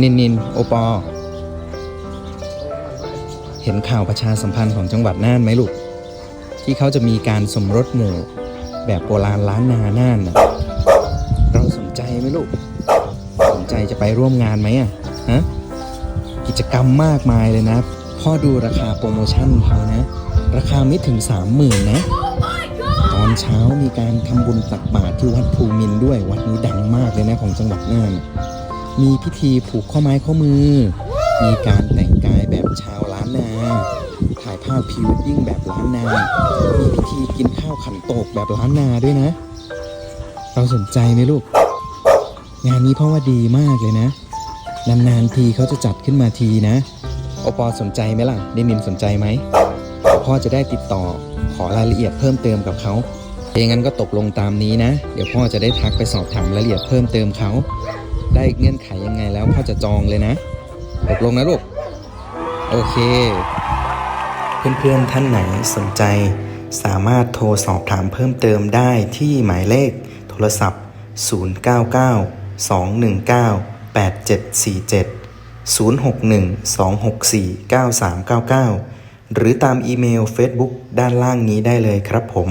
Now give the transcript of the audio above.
นินนินโอปอ เห็นข่าวประชาสัมพันธ์ของจังหวัดน่านไหมลูก ที่เขาจะมีการสมรสหมู่แบบโบราณล้านนาน่านนะเราสนใจไหมลูก สนใจจะไปร่วมงานไหมอะฮะกิจกรรมมากมายเลยนะ พ่อดูราคาโปรโมชั่นเขานะ ราคาไม่ถึง30,000นนะ ตอนเช้ามีการทำบุญตักบาตรที่วัดภูมินด้วย วัดนี้ดังมากเลยนะของจังหวัดน่าน มีพิธีผูกข้อไม้ข้อมือ มีการแต่งกายแบบชาวล้านนา ถ่ายภาพพรีเวดดิ้งแบบล้านนา มีพิธีกินข้าวขันโตกแบบล้านนาด้วยนะ เราสนใจไหมลูก งานนี้เพราะว่าดีมากเลยนะ นานๆทีเขาจะจัดขึ้นมาทีนะโอปอสนใจไหมล่ะเดนินสนใจไหมพ่อจะได้ติดต่อขอรายละเอียดเพิ่มเติมกับเขาเองงั้นก็ตกลงตามนี้นะ เดี๋ยวพ่อจะได้ทักไปสอบถามรายละเอียดเพิ่มเติมเขา ได้เงื่อนไขยังไงแล้วพ่อจะจองเลยนะตกลงนะลูก โอเค เพื่อนๆท่านไหนสนใจ สามารถโทรสอบถามเพิ่มเติมได้ที่หมายเลขโทรศัพท์ 099 219 8747 061 264 9399 หรือตามอีเมล Facebook ด้านล่างนี้ได้เลยครับผม